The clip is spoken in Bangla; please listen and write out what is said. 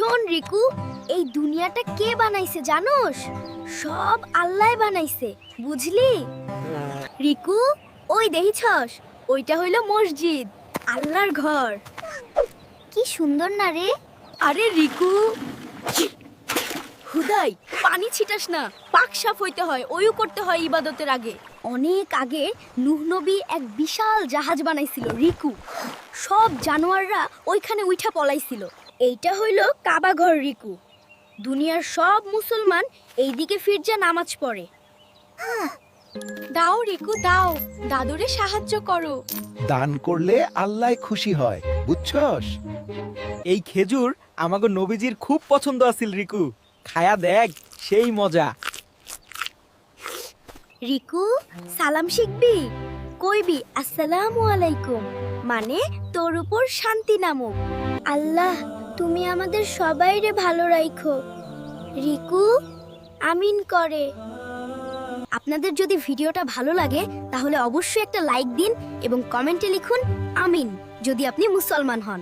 শোন রিকু এই দুনিয়াটা কে বানাইছে জানোস? সব আল্লাহ বানাইছে বুঝলি? রিকু ওই দেখিছস ওইটা হইল মসজিদ আল্লাহর ঘর। কি সুন্দর না রে? আরে রিকু হুদাই পানি ছিটাস না পাক সাফ হইতে হয় ওইও করতে হয় ইবাদতের আগে। অনেক আগে নূহ নবী এক বিশাল জাহাজ বানাইছিল রিকু। সব জানোয়াররা ওইখানে উঠা পলাইছিল। এইটা হইল কাবা ঘর রিকু। দুনিয়ার সব মুসলমান এইদিকে ফিরজা নামাজ পড়ে। দাও রিকু দাও দাদুরে সাহায্য করো। দান করলে আল্লাহ খুশি হয় বুঝছস? এই খেজুর আমাগো নবীজির খুব পছন্দ আছিল রিকু। খায়া দেখ সেই মজা। রিকু সালাম শিখবি? কইবি আসসালামু আলাইকুম। মানে তোর উপর শান্তি নামুক। আল্লাহ তুমি আমাদের সবাইরে ভালো রাখো রিকু, আমিন করে। আপনাদের যদি ভিডিওটা ভালো লাগে, তাহলে অবশ্যই একটা লাইক দিন এবং কমেন্টে লিখুন, আমিন, যদি আপনি মুসলমান হন।